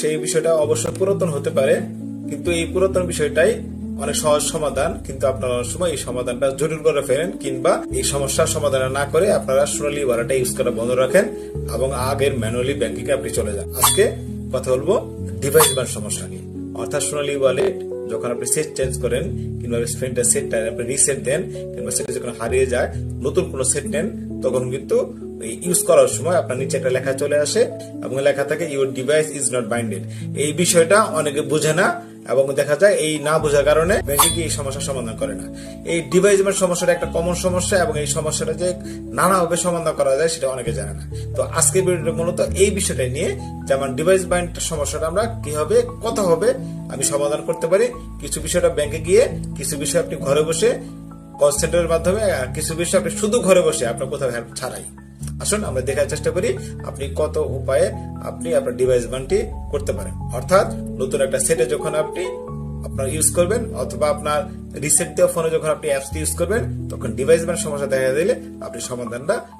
সেই বিষয়টা অবশ্য পুরাতন হতে পারে, কিন্তু এই পুরাতন বিষয়টাই অনেক সহজ সমাধান, কিন্তু আপনারা সময় এই সমাধানটা জটিল করে ফেলেন, কিংবা এই সমস্যার সমাধান না করে আপনারা সোনালী ওয়ালেটটা ইউজ করা বন্ধ রাখেন এবং আগের ম্যানুয়ালি ব্যাংকিং আপনি চলে যান। আজকে কথা বলব ডিভাইস বার সমস্যা নিয়ে। অর্থাৎ সোনালী ওয়ালেট যখন আপনি সেট চেঞ্জ করেন, কিংবা স্পেনটা সেটটা আপনি রিসেট দেন, কিংবা সেটা যখন হারিয়ে যায়, নতুন কোনো সেট নেন, তখন কিন্তু ইউজ করার সময় আপনার নিচে একটা লেখা চলে আসে এবং লেখা থাকে your device is not binded এই বিষয়টা অনেকে বোঝে না এবং দেখা যায় এই না বোঝার কারণে ব্যাংকে কি এই সমস্যার সমাধান করে না। এই ডিভাইস সমস্যাটা একটা কমন সমস্যা এবং এই সমস্যাটা যে নানাভাবে সমাধান করা যায় সেটা অনেকে জানে না। তো আজকের ভিডিওটা মূলত এই বিষয়টা নিয়ে যেমন ডিভাইস বাইন্ড সমস্যাটা আমরা কীভাবে কত হবে, আমি সমাধান করতে পারি। কিছু বিষয়টা ব্যাংকে গিয়ে, কিছু বিষয় আপনি ঘরে বসে কল সেন্টারের মাধ্যমে কিছু বিষয় আপনি শুধু ঘরে বসে, আপনার কোথাও হেল্প ছাড়াই। আসুন, আমরা দেখার চেষ্টা করি আপনি কত উপায়ে আপনি আপনার ডিভাইস বানটি করতে পারেন। অর্থাৎ নতুন একটা সেটে যখন আপনি আপনার ইউজ করবেন অথবা আপনার রিসেন্ট দেওয়া ফোনে যখন আপনি অ্যাপস ইউজ করবেন, তখন ডিভাইস বান সমস্যা দেখা দিলে আপনি সমাধানটা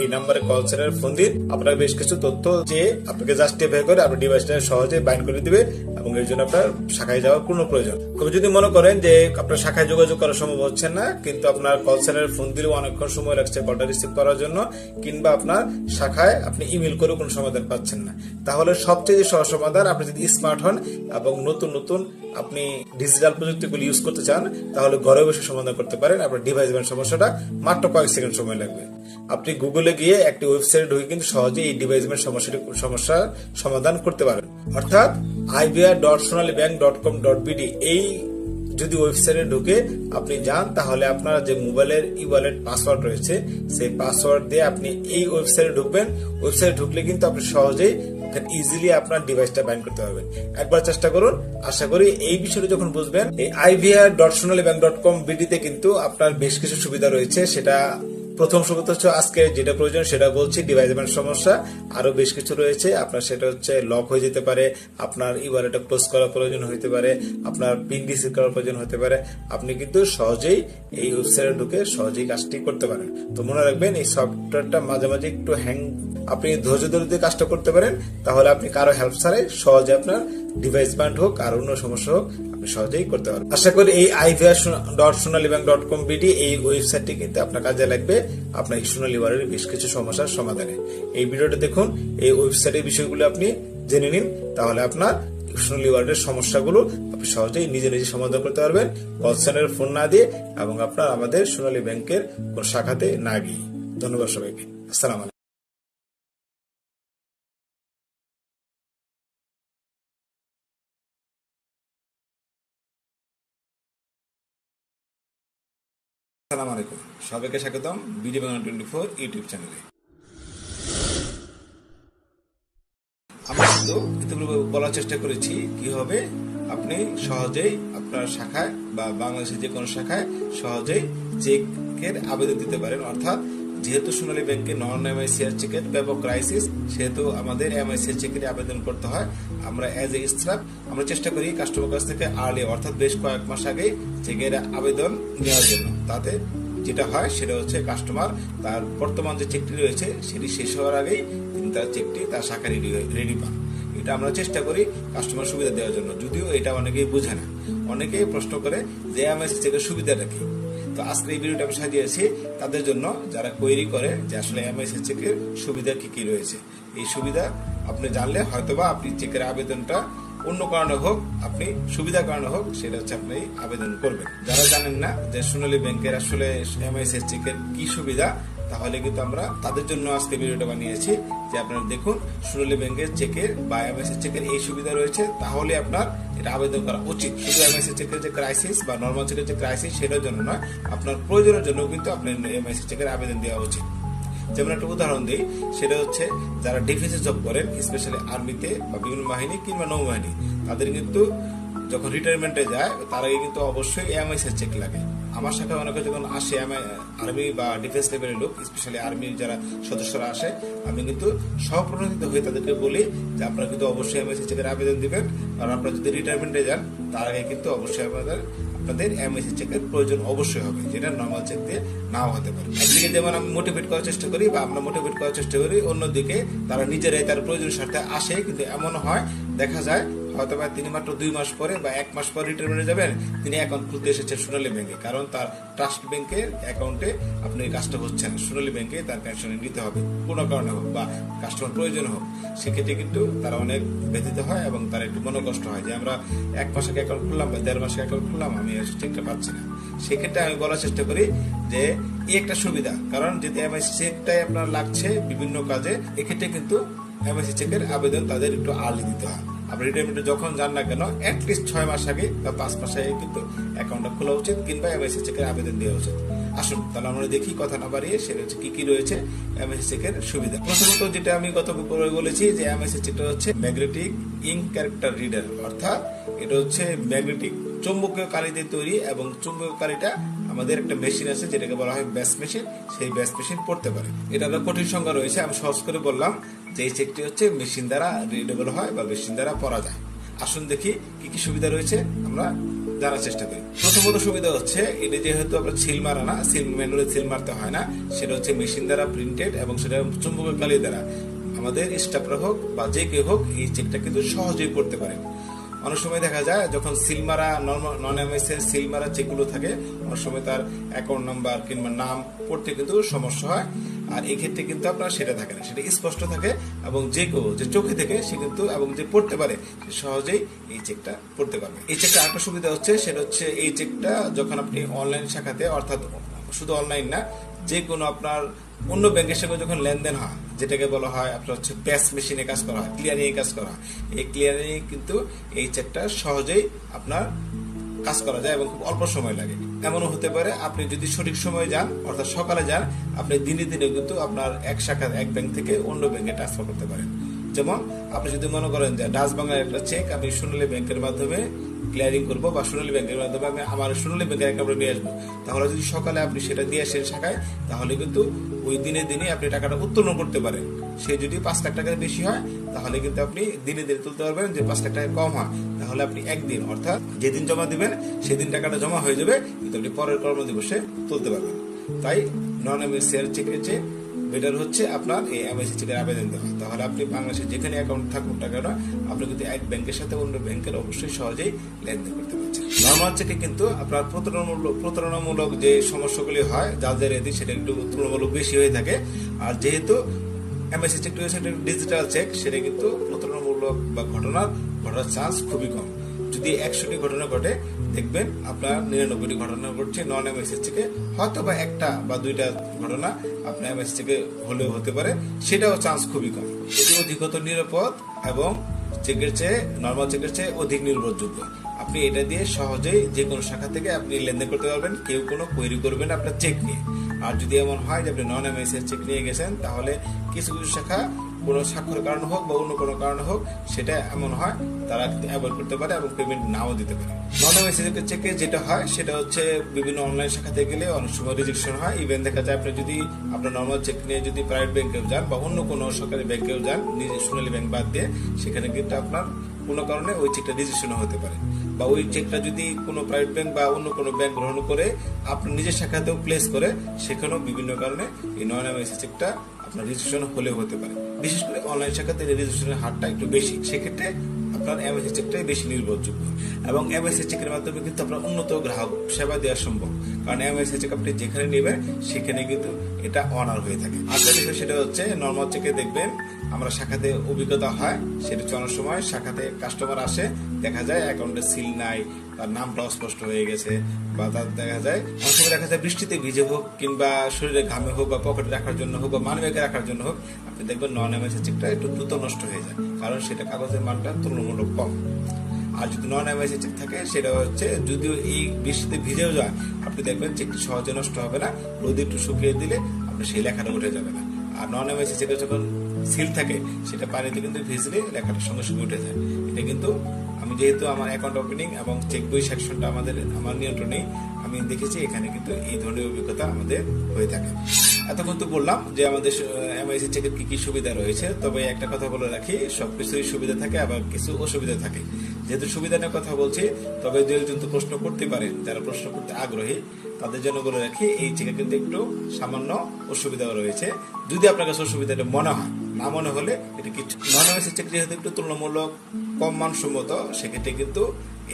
এই নাম্বারে কল সেন্টারে ফোন দিন। আপনার বেশ কিছু তথ্য যে আপনাকে জাস্ট জাস্টিফাই করে আপনার ডিভাইসটা সহজে বাইন্ড করে দিবে এবং এর জন্য আপনার শাখায় যাওয়ার কোনো প্রয়োজন। তবে যদি মনে করেন যে আপনার শাখায় যোগাযোগ করা সম্ভব হচ্ছে না, কিন্তু আপনার কল সেন্টারে ফোন দিলেও অনেকক্ষণ সময় লাগছে কলটা রিসিভ করার জন্য, কিংবা আপনার শাখায় আপনি ইমেল করেও কোনো সমাধান পাচ্ছেন না। তাহলে সবচেয়ে সহজ সমাধান আপনি যদি স্মার্ট হন এবং নতুন নতুন আপনি ডিজিটাল প্রযুক্তিগুলি ইউজ করতে চান, তাহলে ঘরে বসে সমাধান করতে পারেন। আপনার ডিভাইস সমস্যাটা মাত্র কয়েক সেকেন্ড সময় লাগবে। আপনি গুগলে গিয়ে একটি ওয়েবসাইটে ঢুকে কিন্তু সহজে এই ডিভাইস ব্যান্ড সমস্যাটি সমস্যার সমাধান করতে পারেন অর্থাৎ IBR dot Sonali bank dot com dot BD এই যদি ওয়েবসাইটে ঢুকে আপনি যান, তাহলে আপনার যে মোবাইলের ই ওয়ালেট পাসওয়ার্ড রয়েছে, সেই পাসওয়ার্ড দিয়ে আপনি এই ওয়েবসাইটে ঢুকবেন। ওয়েবসাইটে ঢুকলে কিন্তু আপনি সহজেই ইজিলি আপনার ডিভাইসটা বাইন্ড করতে পারবেন। একবার চেষ্টা করুন। আশা করি এই বিষয়টা যখন বুঝবেন, এই IVR dot Sonali bank dot com বিডিতে কিন্তু আপনার বেশ কিছু সুবিধা রয়েছে। সেটা প্রথম সুবিধা হচ্ছে আজকে যেটা প্রয়োজন সেটা বলছি ডিভাইস সমস্যা। আরও বেশ কিছু রয়েছে, আপনার সেটা হচ্ছে লক হয়ে যেতে পারে, আপনার ই ওয়ালেটটা ক্লোজ করার প্রয়োজন হতে পারে, আপনার পিন রিসিভ করার প্রয়োজন হতে পারে। আপনি কিন্তু সহজেই এই ওয়েবসাইটে ঢুকে সহজেই কাজটি করতে পারেন। তো মনে রাখবেন, এই সফটওয়্যারটা মাঝে মাঝে একটু হ্যাং আপনি ধৈর্য ধরে যদি কাজটা করতে পারেন, তাহলে আপনি কারও হেল্প ছাড়াই সহজে আপনার ডিভাইস ব্যান্ড হোক আর অন্য সমস্যা হোক আপনি সহজেই করতে পারবেন আশা করি এই IVR dot Sonali bank dot com BD এই ওয়েবসাইটটি কিন্তু আপনার কাজে লাগবে আপনার সোনালী ওয়ারের বেশ কিছু সমস্যার সমাধানে। এই ভিডিওটা দেখুন, এই ওয়েবসাইটের বিষয়গুলো আপনি জেনে নিন, তাহলে আপনার সোনালী ওয়ার্ডের সমস্যাগুলো আপনি সহজেই নিজে নিজে সমাধান করতে পারবেন, কল ফোন না দিয়ে এবং আপনার আমাদের সোনালী ব্যাংকের কোন শাখাতে না গিয়ে। ধন্যবাদ সবাইকে। আসসালাম আসসালামু আলাইকুম। সবাইকে স্বাগতম BD Bangla twenty four YouTube চ্যানেলে। আমরা কিন্তু বলার চেষ্টা করেছি কীভাবে আপনি সহজেই আপনার শাখায় বা বাংলাদেশের যে কোনো শাখায় সহজেই চেকের আবেদন দিতে পারেন। অর্থাৎ যেহেতু সোনালী ব্যাংকে নন এমআইসিআর চেকের ব্যাপক ক্রাইসিস সেহেতু আমাদের এমআইসিআর চেকের আবেদন করতে হয়। আমরা অ্যাজ এ স্টাফ আমরা চেষ্টা করি কাস্টমার কাছ থেকে আর্লি অর্থাৎ বেশ কয়েক মাস আগে চেকের আবেদন নেওয়ার জন্য। তাতে যেটা হয়, সেটা হচ্ছে কাস্টমার তার বর্তমান যে চেকটি রয়েছে, সেটি শেষ হওয়ার আগেই তিনি তার চেকটি তার শাখা রেডি রেডি পান। এটা আমরা চেষ্টা করি কাস্টমার সুবিধা দেওয়ার জন্য। যদিও এটা অনেকেই বোঝে না। অনেকেই প্রশ্ন করে যে এমআইসি চেকের সুবিধাটা কি? তো আজকে এই ভিডিওটা আমি সাজিয়েছি তাদের জন্য যারা কোয়েরি করে যে আসলে এমআইসি চেকের সুবিধা কি কি রয়েছে। এই সুবিধা আপনি জানলে হয়তোবা আপনি চেকের আবেদনটা অন্য কারণে হোক, আপনি সুবিধা কারণে হোক, সেটা হচ্ছে আপনি আবেদন করবেন। যারা জানেন না যে সোনালী ব্যাংকের আসলে এমআইএস চেকের কি সুবিধা তাহলে কিন্তু আমরা তাদের জন্য আজকে ভিডিওটা বানিয়েছি। যে আপনারা দেখুন সোনালী ব্যাংকের চেকের বা এমআইএস চেকের এই সুবিধা রয়েছে। তাহলে আপনার এটা আবেদন করা উচিত। শুধু এমআইএস চেকের যে ক্রাইসিস বা নর্মাল চেকের যে ক্রাইসিস সেটার জন্য নয় আপনার প্রয়োজনের জন্য কিন্তু আপনার এমআইএস চেকের আবেদন দেওয়া উচিত। যেমন একটা উদাহরণ দিই, সেটা হচ্ছে যারা ডিফেন্সে জব করেন স্পেশালি আর্মিতে বা বিভিন্ন বাহিনী কিংবা নৌবাহিনী, তাদের কিন্তু যখন রিটায়ারমেন্টে যায়, তার আগে কিন্তু অবশ্যই এমআইএস এর চেক লাগে। আমার শাখায় অনেকে যখন আসে, আমি আর্মি বা ডিফেন্স লেভেলের লোক স্পেশালি আর্মির যারা সদস্যরা আসে, আমি কিন্তু স্বপ্রণোদিত হয়ে তাদেরকে বলি যে আপনারা কিন্তু অবশ্যই এমআইএস চেকের আবেদন দিবেন। কারণ আপনারা যদি রিটায়ারমেন্টে যান, তার আগে কিন্তু অবশ্যই আপনাদের আপনাদের এমএসসি চেকের প্রয়োজন অবশ্যই হবে, যেটা নর্মাল চেক দিয়ে নাও হতে পারে। একদিকে যেমন আমি মোটিভেট করার চেষ্টা করি বা আমরা মোটিভেট করার চেষ্টা করি, অন্যদিকে তারা নিজেরাই তার প্রয়োজন স্বার্থে আসে, কিন্তু এমন হয়, দেখা যায় হয়তো বা তিনি মাত্র দুই মাস পরে বা এক মাস পর রিটায়ারমেন্টে যাবেন, তিনি অ্যাকাউন্ট খুলতে এসেছেন সোনালী ব্যাংকে কারণ তার ট্রাস্ট ব্যাংকের অ্যাকাউন্টে আপনি কাজটা হচ্ছে সোনালী ব্যাংকে তার পেনশন নিতে হবে। কোনো কারণে হোক বা কাস্টমার প্রয়োজন হোক, সেক্ষেত্রে কিন্তু তারা অনেক ব্যথিত হয় এবং তার একটু মনোকষ্ট হয় যে আমরা এক মাসে অ্যাকাউন্ট খুললাম বা দেড় মাসে অ্যাকাউন্ট খুললাম, আমি চেকটা পাচ্ছি না। সেক্ষেত্রে আমি বলার চেষ্টা করি যে এই একটা সুবিধা, কারণ যদি এমআইসি চেকটাই আপনার লাগছে বিভিন্ন কাজে, এক্ষেত্রে কিন্তু এমআইসি চেকের আবেদন তাদের একটু আর্লি দিতে হয়। আপনি রিটায়ারমেন্টে যখন যান না কেন অ্যাটলিস্ট ছয় মাস আগে বা পাঁচ মাস আগে কিন্তু অ্যাকাউন্টটা খোলা উচিত কিংবা এমএসসি চেকের আবেদন দেওয়া উচিত। আসুন, তাহলে আমরা দেখি কথা না বাড়িয়ে সেটা হচ্ছে কি কি রয়েছে এমএসসি চেকের সুবিধা। প্রথমত যেটা আমি গত বলেছি যে এমএসসি চেকটা হচ্ছে ম্যাগনেটিক ইঙ্ক ক্যারেক্টার রিডার অর্থাৎ এটা হচ্ছে ম্যাগনেটিক চৌম্বকীয় কালি দিয়ে তৈরি এবং চুম্বকীয় কালিটা আমাদের একটা মেশিন আছে, যেটাকে বলা হয় ব্যাস মেশিন। সেই ব্যাস মেশিন পড়তে পারে। এটা একটা কঠিন সংখ্যা রয়েছে। আমি সহজ করে বললাম যে এই চেকটি হচ্ছে মেশিন দ্বারা রিডেবল হয় বা মেশিন দ্বারা পড়া যায়। আসুন দেখি কি কি সুবিধা রয়েছে। আমরা জানার চেষ্টা করি। প্রথমত সুবিধা হচ্ছে, এটা যেহেতু আমরা সিল মারা না সিল ম্যানুয়ালি সিল মারতে হয় না, সেটা হচ্ছে মেশিন দ্বারা প্রিন্টেড এবং সেটা চুম্বকের কালি দ্বারা। আমাদের স্টাফরা হোক বা যে কেউ হোক, এই চেকটা কিন্তু সহজেই পড়তে পারেন অনেক সময় দেখা যায় যখন সিলমারা নন এমএস এর সিলমারা চেকগুলো থাকে, অনেক সময় তার অ্যাকাউন্ট নাম্বার কিংবা নাম পড়তে কিন্তু সমস্যা হয়। আর এই ক্ষেত্রে কিন্তু আপনার সেটা থাকে না, সেটা স্পষ্ট থাকে এবং যে কেউ যে চোখে থেকে সে কিন্তু এবং যে পড়তে পারে, সে সহজেই এই চেকটা পড়তে পারবে। এই চেকটা আরেকটা সুবিধা হচ্ছে, সেটা হচ্ছে এই চেকটা যখন আপনি অনলাইন শাখাতে, অর্থাৎ শুধু অনলাইন না যে কোনো আপনার অন্য ব্যাংকের সঙ্গে যখন লেনদেন হয় যেটাকে বলা হয়, আপনার হচ্ছে ব্যাস মেশিনে কাজ করা হয় ক্লিয়ারিং কাজ করা হয়। এই ক্লিয়ারিং কিন্তু এই চেকটা সহজেই আপনার কাজ করা যায় এবং খুব অল্প সময় লাগে। এমনও হতে পারে, আপনি যদি সঠিক সময়ে যান, অর্থাৎ সকালে যান, আপনি দিনে দিনে কিন্তু আপনার এক শাখা এক ব্যাংক থেকে অন্য ব্যাংকে ট্রান্সফার করতে পারেন। যেমন আপনি যদি মনে করেন যে ডাচ বাংলার একটা চেক আমি সোনালী ব্যাংকের মাধ্যমে ক্লিয়ারিং করব বা সোনালী ব্যাংকের মাধ্যমে আমি আমার সোনালী ব্যাংকের অ্যাকাউন্টে নিয়ে আসব, তাহলে যদি সকালে আপনি সেটা দিয়ে আসেন শাখায়, তাহলে কিন্তু ওই দিনে দিনে আপনি টাকাটা উত্তোলন করতে পারেন। সে যদি পাঁচ লাখ টাকার বেশি হয়, তাহলে কিন্তু আপনি দিনে দিনে তুলতে পারবেন যে পাঁচ লাখ টাকা কম হয়। তাহলে আপনি একদিন, অর্থাৎ যেদিন জমা দিবেন, সেদিন টাকাটা জমা হয়ে যাবে, কিন্তু আপনি পরের কর্মদিবসে তুলতে পারবেন। তাই নন এমএসিআর চেকের চেয়ে বেটার হচ্ছে আপনার এই এমআইসি চেকের আবেদন দেওয়া। তাহলে আপনি বাংলাদেশের যেখানে অ্যাকাউন্ট থাকুন না কেন, আপনি কিন্তু এক ব্যাংকের সাথে অন্য ব্যাংকের অবশ্যই সহজেই লেনদেন করতে পারছেন। নর্মাল চেকে কিন্তু আপনার প্রতারণামূলক প্রতারণামূলক যে সমস্যাগুলি হয় যাদের এদিক সেটা একটু তুলনামূলক বেশি হয়ে থাকে। আর যেহেতু এমআইসি চেক রয়েছে এটা ডিজিটাল চেক সেটা কিন্তু প্রতারণামূলক বা ঘটনার, ঘটার চান্স খুবই কম। যদি একশোটি ঘটনা ঘটে দেখবেন আপনার নিরানব্বইটি ঘটনা ঘটছে নন এমএসএস থেকে হয়তো বা একটা বা দুইটা ঘটনা আপনার এমএস থেকে হলেও হতে পারে, সেটাও চান্স খুবই কম। এটি অধিকত নিরাপদ এবং চেকের চেয়ে নর্মাল চেকের চেয়ে অধিক নির্ভরযোগ্য। আপনি এটা দিয়ে সহজেই যে কোনো শাখা থেকে আপনি লেনদেন করতে পারবেন, কেউ কোনো কোয়েরি করবেন আপনার চেক নিয়ে। আর যদি এমন হয় যে আপনি নন এমএসএস চেক নিয়ে গেছেন, তাহলে কিছু কিছু শাখা কোনো স্বাক্ষরের কারণে হোক বা অন্য কোনো কারণে হোক, সেটা এমন হয়, তারা অ্যাভয়েড করতে পারে এবং পেমেন্ট নাও দিতে পারে। নন এমএসএস চেকে যেটা হয়, সেটা হচ্ছে বিভিন্ন অনলাইন শাখাতে গেলে অনেক সময় রিজেকশন হয়। ইভেন দেখা যায় আপনি যদি আপনার নর্মাল চেক নিয়ে যদি প্রাইভেট ব্যাংকেও যান বা অন্য কোনো সরকারি ব্যাংকেও যান, নিজের সোনালী ব্যাংক বাদ দিয়ে, সেখানে কিন্তু আপনার কোনো কারণে ওই চেকটা রেজিস্ট্রেশন হতে পারে। বা ওই চেকটা যদি কোনো প্রাইভেট ব্যাংক বা অন্য কোনো ব্যাংক গ্রহণ করে, আপনার নিজের শাখাতেও প্লেস করে, সেখানেও বিভিন্ন কারণে এই নয় নন এমএসএস চেকটা আপনার রেজিস্ট্রেশন হলেও হতে পারে। বিশেষ করে অনলাইন শাখাতে রেজিস্ট্রেশনের হারটা একটু বেশি। সেক্ষেত্রে আপনার এমএসএস চেকটাই বেশি নির্ভরযোগ্য। এবং এমএসএস চেকের মাধ্যমে কিন্তু আপনার উন্নত গ্রাহক সেবা দেওয়া সম্ভব। কারণ এমএসএস চেক আপনি যেখানে নেবেন, সেখানে কিন্তু এটা অনার হয়ে থাকে। আরেকটা বিষয় সেটা হচ্ছে নর্মাল চেকে দেখবেন, আমরা শাখাতে অভিজ্ঞতা হয়, সেটা চলার সময় শাখাতে কাস্টমার আসে, দেখা যায় অ্যাকাউন্টে সিল নাই তার নামটা অস্পষ্ট হয়ে গেছে বা তার দেখা যায় সময় দেখা যায় বৃষ্টিতে ভিজে হোক কিংবা শরীরে ঘামে হোক বা পকেটে রাখার জন্য হোক বা মানবেগে রাখার জন্য হোক, আপনি দেখবেন নন এমএসি চেকটা একটু দ্রুত নষ্ট হয়ে যায়। কারণ সেটা কাগজের মানটা তুলনামূলক কম। আর যদি নন এমআইসি চেক থাকে, সেটা হচ্ছে যদিও এই বৃষ্টিতে ভিজেও যায়, আপনি দেখবেন চেকটি সহজে নষ্ট হবে না। রোদে একটু শুকিয়ে দিলে আপনার সেই লেখাটা উঠে যাবে না। আর নন এমআইসি চেকে যখন সিল থাকে, সেটা পানিতে কিন্তু ভিজলে লেখাটার সঙ্গে সঙ্গে উঠে যায়। এটা কিন্তু আমি যেহেতু আমার অ্যাকাউন্ট ওপেনিং এবং চেক বই সেকশনটা আমাদের, আমার নিয়ন্ত্রণে আমি দেখেছি এখানে কিন্তু এই ধরনের অভিজ্ঞতা আমাদের হয়ে থাকে। এতক্ষণ তো বললাম যে আমাদের এমআইসি চেকের কি কি সুবিধা রয়েছে, তবে একটা কথা বলে রাখি, সবকিছুই সুবিধা থাকে, আবার কিছু অসুবিধা থাকে। যেহেতু সুবিধা নিয়ে কথা বলছি, তবে দু একজন তো প্রশ্ন করতে পারেন যারা প্রশ্ন করতে আগ্রহী, তাদের জন্য বলে রাখি, এই চেকে কিন্তু একটু সামান্য অসুবিধাও রয়েছে। যদি আপনার কাছে অসুবিধাটা মনে হয় না মনে হলে এটা কিছু নন এমআইসি চেক যেহেতু একটু তুলনামূলক কম মানসম্মত, সেক্ষেত্রে কিন্তু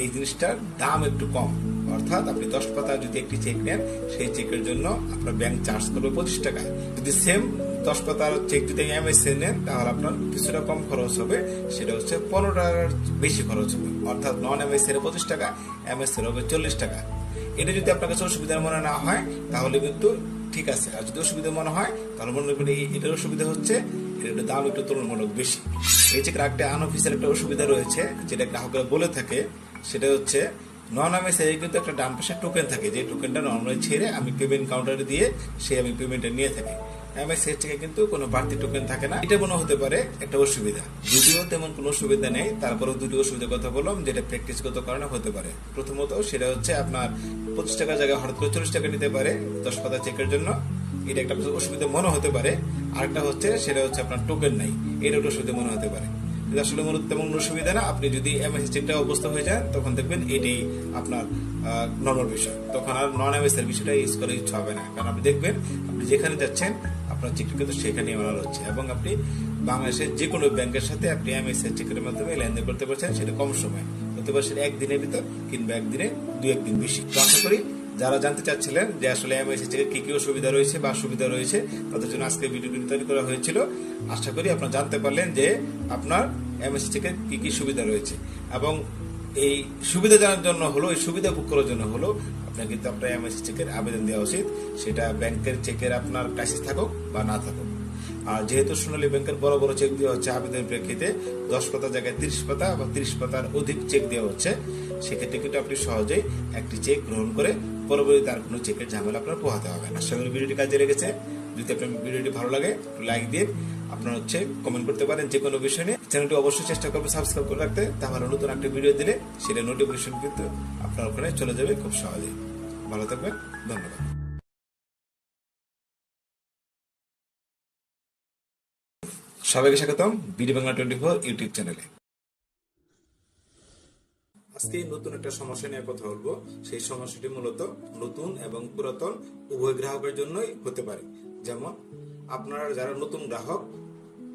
এই জিনিসটার দাম একটু কম। অর্থাৎ আপনি দশ পাতা যদি একটি চেক নেন, সেই চেকের জন্য আপনার ব্যাংক চার্জ করবে পঁচিশ টাকা যদি সেম দশ পাতার চেক যদি এমএসএ নেন, তাহলে আপনার কিছুটা কম খরচ হবে, সেটা হচ্ছে পনেরো টাকার বেশি খরচ হবে। অর্থাৎ নন এমএস এর পঁচিশ টাকা এমএস এর হবে চল্লিশ টাকা। এটা যদি আপনার কাছে অসুবিধার মনে না হয়, তাহলে কিন্তু ঠিক আছে। আর যদি অসুবিধা মনে হয়, তাহলে মনে করি এটার অসুবিধা হচ্ছে এটার দাম একটু তুলনামূলক বেশি। এই চেকের একটা আনঅফিসিয়াল একটা অসুবিধা রয়েছে, যেটা গ্রাহকরা বলে থাকে, সেটা হচ্ছে নন এমএস এ কিন্তু একটা ডান পাশে টোকেন থাকে। যে টোকেনটা নর্মালি ছেড়ে আমি পেমেন্ট কাউন্টারে দিয়ে সে আমি পেমেন্টটা নিয়ে থাকি। এমএস এর থেকে কিন্তু কোনো বাড়তি টোকেন থাকে না। এটা মনে হতে পারে একটা অসুবিধা। যদিও তেমন কোনো সুবিধা নেই, তারপরেও দুটি অসুবিধার কথা বললাম, যেটা প্র্যাকটিসগত কারণে হতে পারে। প্রথমত সেটা হচ্ছে আপনার পঁচিশ টাকার জায়গায় হঠাৎ করে চল্লিশ টাকা নিতে পারে, দশ পাতা চেকের জন্য। এটা একটা অসুবিধা মনে হতে পারে। আরেকটা হচ্ছে, সেটা হচ্ছে আপনার টোকেন নাই। এটা একটা অসুবিধা মনে হতে পারে। আসলে মূলত তেমন কোনো সুবিধা না। আপনি যদি এমএস চেকটা অবস্থা হয়ে যায় তখন দেখবেন এটাই আপনার নর্মাল বিষয়। তখন আর নন এমএস এর বিষয়টা ইউজ করার ইচ্ছা হবে না। কারণ আপনি দেখবেন, আপনি যেখানে যাচ্ছেন, আপনার চেকটা কিন্তু সেখানেই মানার হচ্ছে। এবং আপনি বাংলাদেশের যে কোনো ব্যাংকের সাথে আপনি এমএস এর চেকের মাধ্যমে লেনদেন করতে পারছেন, সেটা কম সময়। হতে পারে সেটা একদিনের ভিতর কিংবা একদিনে দু একদিন বেশি। তো আশা করি যারা জানতে চাচ্ছিলেন যে আসলে এমআইসি থেকে কি কি অসুবিধা রয়েছে বা সুবিধা রয়েছে, তাদের জন্য আজকে ভিডিওটি তৈরি করা হয়েছিল। আশা করি আপনারা জানতে পারলেন যে আপনার এমআইসি থেকে কি কি সুবিধা রয়েছে। এবং এই সুবিধা জানার জন্য হলো, এই সুবিধা ভোগ করার জন্য হলো আপনার কিন্তু আপনার এমআইসি চেকের আবেদন দেওয়া উচিত। সেটা ব্যাংকের চেকের আপনার ক্রাইসিস থাকুক বা না থাকুক। আর যেহেতু সোনালী ব্যাংকের বড় বড় চেক দেওয়া হচ্ছে আবেদনের প্রেক্ষিতে, দশ পাতা জায়গায় তিরিশ পাতা বা তিরিশ পাতার অধিক চেক দেওয়া হচ্ছে, সেক্ষেত্রে কিন্তু আপনি সহজেই একটি চেক গ্রহণ করে পরবর্তীতে আর কোনো চেকের ঝামেলা আপনার পোহাতে হবে না। করি ভিডিওটি কাজে লেগেছে। যদি আপনার ভিডিওটি ভালো লাগে লাইক দিয়ে আপনার হচ্ছে কমেন্ট করতে পারেন যে কোনো বিষয় নিয়ে। চ্যানেলটি অবশ্যই চেষ্টা করবেন সাবস্ক্রাইব করে রাখতে। তাহলে নতুন একটা ভিডিও দিলে সেটা নোটিফিকেশন কিন্তু আপনার ওখানে চলে যাবে খুব সহজেই। ভালো থাকবেন, ধন্যবাদ। সবাইকে স্বাগতম, BD Bangla twenty four YouTube চ্যানেলে আজকে নতুন একটা সমস্যা নিয়ে কথা বলব। সেই সমস্যাটি মূলত নতুন এবং পুরাতন উভয় গ্রাহকের জন্যই হতে পারে। যেমন, আপনারা যারা নতুন গ্রাহক,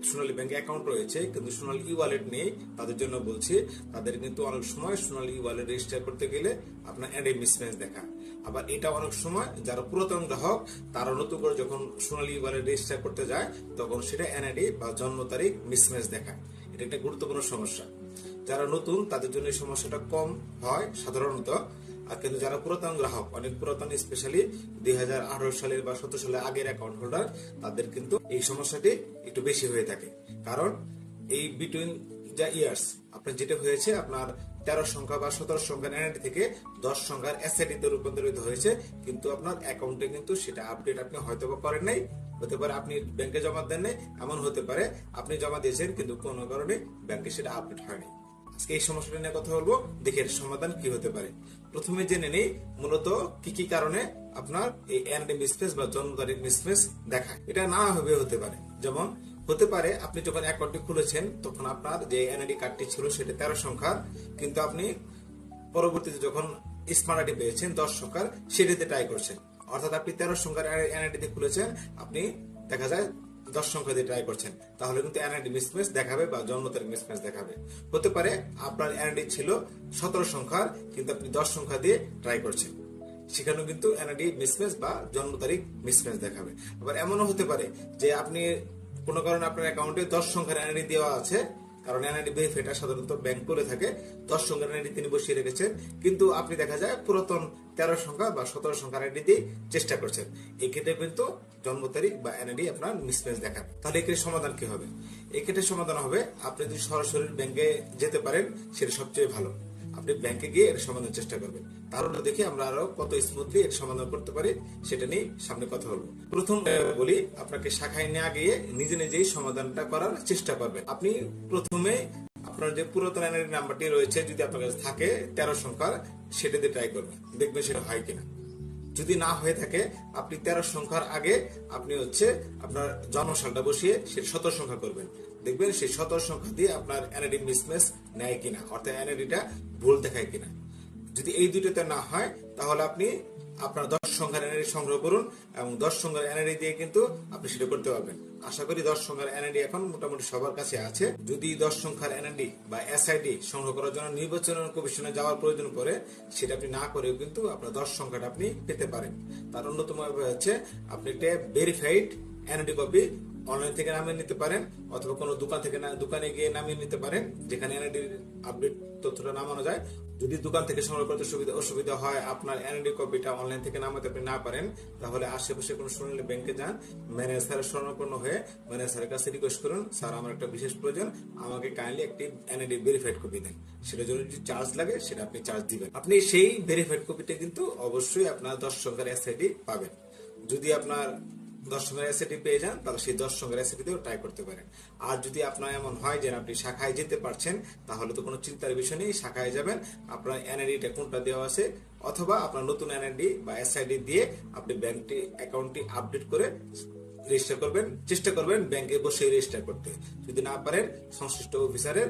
সোনালী ব্যাংকে অ্যাকাউন্ট রয়েছে, কিন্তু সোনালী ই ওয়ালেট নেই, তাদের জন্য বলছি, তাদের কিন্তু অনেক সময় সোনালী ই ওয়ালেট রেজিস্টার করতে গেলে আপনার অ্যাডে মিসম্যাচ দেখা। আবার এটা অনেক সময় যারা পুরাতন গ্রাহক, তারা নতুন করে যখন সোনালী ই ওয়ালেট রেজিস্টার করতে যায়, তখন সেটা এনআইডি বা জন্ম তারিখ মিসম্যাচ দেখায় এটা একটা গুরুত্বপূর্ণ সমস্যা। যারা নতুন, তাদের জন্য এই সমস্যাটা কম হয় সাধারণত। আর কিন্তু যারা পুরাতন গ্রাহক, অনেক পুরাতন স্পেশালি দুই হাজার আঠারো সালের বা সতেরো সালের আগের অ্যাকাউন্ট হোল্ডার তাদের কিন্তু এই সমস্যাটি একটু বেশি হয়ে থাকে। কারণ এই বিটুইন যা ইয়ার্স আপনার যেটা হয়েছে, আপনার তেরো সংখ্যা বা সতেরো সংখ্যার এনআইডি থেকে দশ সংখ্যার এসআইডি তে রূপান্তরিত হয়েছে। কিন্তু আপনার অ্যাকাউন্টে কিন্তু সেটা আপডেট আপনি হয়তো বা করেন নাই। হতে পারে আপনি ব্যাংকে জমা দেন নাই, এমন হতে পারে আপনি জমা দিয়েছেন, কিন্তু কোনো কারণে ব্যাংকে সেটা আপডেট হয়নি। আজকে এই সমস্যাটা নিয়ে কথা বলব। দেখে সমাধান কি হতে পারে। প্রথমে জেনে নেই মূলত কি কি কারণে আপনার এই এনডি মিসপ্লেস বা জন্ম তারিখ মিসপ্লেস দেখায় এটা না হবে হতে পারে। যেমন, হতে পারে আপনি যখন অ্যাকাউন্টটি খুলেছেন, তখন আপনার যে এনআইডি কার্ডটি ছিল সেটা তেরো সংখ্যার। কিন্তু আপনি পরবর্তীতে যখন স্মার্ট আইডি পেয়েছেন, দশ সংখ্যার, সেটিতে ট্রাই করছেন। অর্থাৎ আপনি তেরো সংখ্যার এনআইডিতে খুলেছেন, আপনি দেখা যায় দশ সংখ্যা দিয়ে ট্রাই করছেন, তাহলে কিন্তু এনআইডি মিসম্যাচ দেখাবে বা জন্ম তারিখ মিসম্যাচ দেখাবে। হতে পারে আপনার এনআইডি ছিল সতেরো সংখ্যার, কিন্তু আপনি দশ সংখ্যা দিয়ে ট্রাই করছেন। সেখানেও কিন্তু এনআইডি মিসম্যাচ বা জন্ম তারিখ মিসম্যাচ দেখাবে। আবার এমনও হতে পারে যে আপনি কোনো কারণে আপনার অ্যাকাউন্টে দশ সংখ্যার এনআইডি দেওয়া আছে কারণ এনআইডি এটা সাধারণত ব্যাংক করে থাকে, দশ সংখ্যার এনআইডি তিনি বসিয়ে রেখেছেন। কিন্তু আপনি দেখা যায় পুরাতন তেরো সংখ্যা বা সতেরো সংখ্যার এনআইডি দিয়ে চেষ্টা করছেন। এক্ষেত্রে কিন্তু জন্ম তারিখ বা এনআইডি আপনার মিসম্যাচ দেখান তাহলে এক্ষেত্রে সমাধান কি হবে? এক্ষেত্রে সমাধান হবে, আপনি যদি সরাসরি ব্যাংকে যেতে পারেন, সেটা সবচেয়ে ভালো। আপনি ব্যাংকে গিয়ে এর সমাধানের চেষ্টা করবেন। তাহলে দেখি আমরা আরও কত স্মুথলি এর সমাধান করতে পারি, সেটা নিয়ে সামনে কথা বলব। প্রথম বলি, আপনাকে শাখায় না গিয়ে নিজে নিজেই সমাধানটা করার চেষ্টা করবেন। আপনি প্রথমে আপনার যে পুরাতন আইনের নাম্বারটি রয়েছে, যদি আপনার কাছে থাকে, তেরো সংখ্যার সেটা দিয়ে ট্রাই করবেন। দেখবেন সেটা হয় কিনা। যদি না হয়ে থাকে, আপনি তেরো সংখ্যার আগে আপনি হচ্ছে আপনার জন্মসালটা বসিয়ে সে সতেরো সংখ্যা করবেন। দেখবেন সেই সতেরো সংখ্যা দিয়ে আপনার এনআইডি মিসমেস নেয় কিনা, অর্থাৎ এনআইডিটা ভুল দেখায় কিনা। যদি এই দুটোতে না হয়, তাহলে আপনি আপনার দশ সংখ্যার এনআইডি সংগ্রহ করুন এবং দশ সংখ্যার এনআইডি দিয়ে কিন্তু আপনি সেটা করতে পারবেন। আশা করি দশ সংখ্যার এনআইডি এখন মোটামুটি সবার কাছে আছে। যদি দশ সংখ্যার এনআইডি বা এসআইডি সংগ্রহ করার জন্য নির্বাচন কমিশনে যাওয়ার প্রয়োজন পড়ে, সেটা আপনি না করেও কিন্তু আপনার দশ সংখ্যাটা আপনি পেতে পারেন। তার অন্যতম হচ্ছে, আপনি একটা ভেরিফাইড এনআইডি কপি অনলাইন থেকে নামিয়ে নিতে পারেন, অথবা কোনো দোকান থেকে দোকানে গিয়ে নামিয়ে নিতে পারেন, যেখানে এনআইডি আপডেট তথ্যটা নামানো যায়। যদি দোকান থেকে সংগ্রহ করতে সুবিধা অসুবিধা হয়, আপনার এনআইডি কপিটা অনলাইন থেকে নামাতে আপনি না পারেন, তাহলে আশেপাশে কোনো সোনালী ব্যাংকে যান। ম্যানেজারের স্বর্ণপন্ন হয়ে ম্যানেজারের কাছে রিকোয়েস্ট করুন, স্যার, আমার একটা বিশেষ প্রয়োজন, আমাকে কাইন্ডলি একটি এনআইডি ভেরিফাইড কপি দেন। সেটা জন্য যদি চার্জ লাগে, সেটা আপনি চার্জ দিবেন। আপনি সেই ভেরিফাইড কপিটা কিন্তু অবশ্যই আপনার দশ সংখ্যার এসআইডি পাবেন। যদি আপনার সঙ্গের অ্যাসিডি পেয়ে যান, তাহলে সেই সঙ্গের অ্যাসিডি দিয়েও ট্রাই করতে পারেন। আর যদি আপনার এমন হয় যে আপনি শাখায় যেতে পারছেন, তাহলে তো কোনো চিন্তার বিষয় নেই, শাখায় যাবেন, আপনার এনআইডিটা কোনটা দেওয়া আছে, অথবা আপনার নতুন এনআইডি বা এসআইডি দিয়ে আপনি ব্যাংকটি অ্যাকাউন্টটি আপডেট করে রেজিস্টার করবেন, চেষ্টা করবেন ব্যাংকে বসে রেজিস্টার করতে। যদি না পারেন, সংশ্লিষ্ট অফিসারের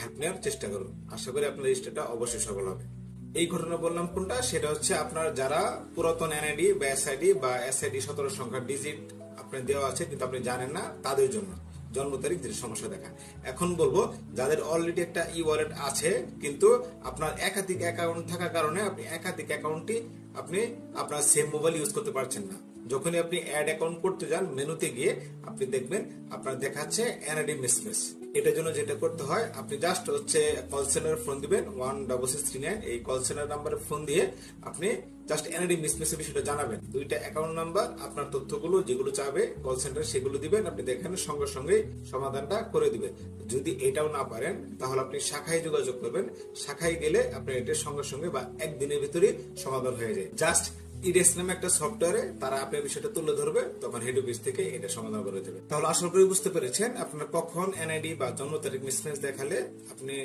হেল্প নেওয়ার চেষ্টা করুন। আশা করি আপনার রেজিস্টারটা অবশ্যই সফল হবে। এই ঘটনা বললাম কোনটা? সেটা হচ্ছে আপনার যারা পুরাতন এনআইডি বা এসআইডি বা এসআইডি সতেরো সংখ্যার ডিজিট আপনার দেওয়া আছে, কিন্তু আপনি জানেন না, তাদের জন্য। জন্ম তারিখ যেটা সমস্যা দেখা। এখন বলব, যাদের অলরেডি একটা ই ওয়ালেট আছে, কিন্তু আপনার একাধিক অ্যাকাউন্ট থাকার কারণে আপনি একাধিক অ্যাকাউন্টটি আপনি আপনার সেম মোবাইল ইউজ করতে পারছেন না। যখনই আপনি অ্যাড অ্যাকাউন্ট করতে যান, মেনুতে গিয়ে আপনি দেখবেন, আপনার দেখাচ্ছে এনআইডি মিসমিস এটার জন্য যেটা করতে হয়, আপনি জাস্ট হচ্ছে কল সেন্টার ফোন দিবেন one double six three nine এই কল সেন্টার নাম্বারে ফোন দিয়ে আপনি জাস্ট এনআইডি মিসমিসের বিষয়টা জানাবেন। দুইটা অ্যাকাউন্ট নাম্বার আপনার তথ্যগুলো যেগুলো চাবে কল সেন্টার সেগুলো দিবেন, আপনি দেখেন সঙ্গে সঙ্গে সমাধানটা করে দিবেন যদি এটাও না পারেন, তাহলে আপনি শাখায় যোগাযোগ করবেন। শাখায় গেলে আপনি এটার সঙ্গে সঙ্গে বা একদিনের ভিতরে সমাধান হয়ে যায়। জাস্ট ইডেস নামে একটা সফটওয়্যারে তারা আপনার বিষয়টা তুলে ধরবে, তখন হেড অফিস থেকে এটা সমাধান করে দেবে। তাহলে আশা করি বুঝতে পেরেছেন, আপনার কখন এনআইডি বা জন্ম তারিখ মিসম্যাচ দেখালে আপনি